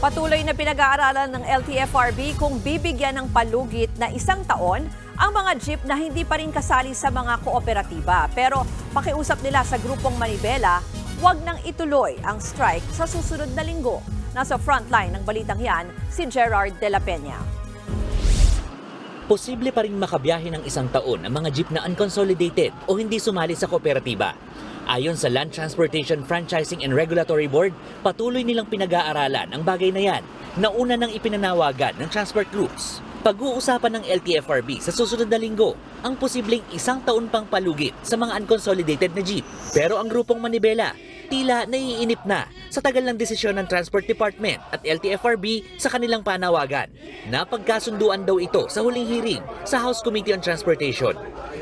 Patuloy na pinag-aaralan ng LTFRB kung bibigyan ng palugit na isang taon ang mga jeep na hindi pa rin kasali sa mga kooperatiba. Pero pakiusap nila sa grupong Manibela, huwag nang ituloy ang strike sa susunod na linggo. Nasa frontline ng balitang yan, si Gerard De La Peña. Posible pa rin makabiyahe ng isang taon ang mga jeep na unconsolidated o hindi sumali sa kooperatiba. Ayon sa Land Transportation Franchising and Regulatory Board, patuloy nilang pinag-aaralan ang bagay na yan na una nang ipinanawagan ng transport groups. Pag-uusapan ng LTFRB sa susunod na linggo ang posibleng isang taon pang palugit sa mga unconsolidated na jeep. Pero ang grupong Manibela, tila naiinip na sa tagal ng desisyon ng Transport Department at LTFRB sa kanilang panawagan. Napagkasunduan daw ito sa huling hearing sa House Committee on Transportation.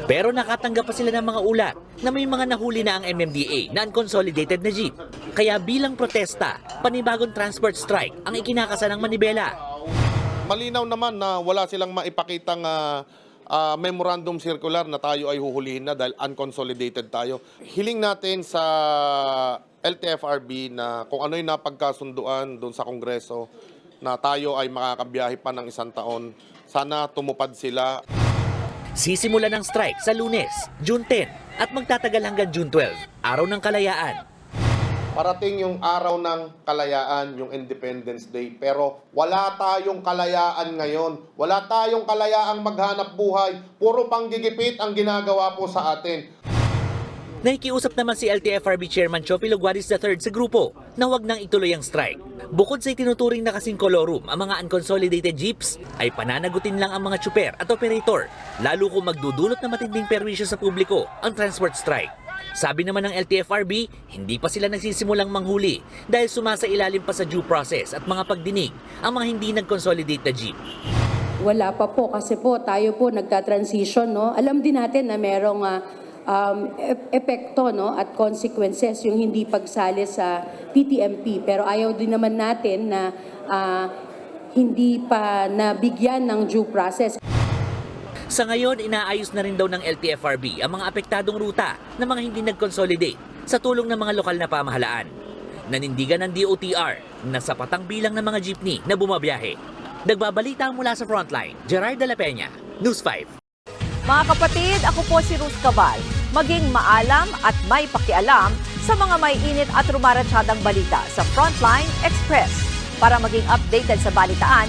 Pero nakatanggap pa sila ng mga ulat na may mga nahuli na ang MMDA na unconsolidated na jeep. Kaya bilang protesta, panibagong transport strike ang ikinakasa ng Manibela. Malinaw naman na wala silang maipakitang ah, ah, memorandum circular na tayo ay huhulihin na dahil unconsolidated tayo. Hiling natin sa LTFRB na kung ano yung napagkasunduan doon sa Kongreso na tayo ay makakabiyahe pa ng isang taon. Sana tumupad sila. Sisimula ng strike sa lunes, June 10 at magtatagal hanggang June 12, araw ng kalayaan. Parating yung araw ng kalayaan, yung Independence Day, pero wala tayong kalayaan ngayon. Wala tayong kalayaang maghanap buhay. Puro panggigipit ang ginagawa po sa atin. Nakikiusap naman si LTFRB Chairman Chopi Luguaris III sa grupo na wag nang ituloy ang strike. Bukod sa itinuturing na kasing kolorum ang mga unconsolidated jeeps, ay pananagutin lang ang mga tsuper at operator, lalo kung magdudulot na matinding perwisyo sa publiko ang transport strike. Sabi naman ng LTFRB, hindi pa sila nagsisimulang manghuli dahil sumasa ilalim pa sa due process at mga pagdinig ang mga hindi nag-consolidate na jeep. Wala pa po kasi po tayo po nagta-transition no. Alam din natin na merong ah, um, ep- epekto no at consequences yung hindi pagsali sa PTMP pero ayaw din naman natin na ah, hindi pa nabigyan ng due process. Sa ngayon, inaayos na rin daw ng LTFRB ang mga apektadong ruta ng mga hindi nag-consolidate sa tulong ng mga lokal na pamahalaan. Nanindigan ng DOTR na sapatang bilang ng mga jeepney na bumabiyahe. Nagbabalita mula sa frontline, Gerard de la Peña, News 5. Mga kapatid, ako po si Ruth Cabal. Maging maalam at may pakialam sa mga may init at rumaratsyadang balita sa Frontline Express. Para maging updated sa balitaan,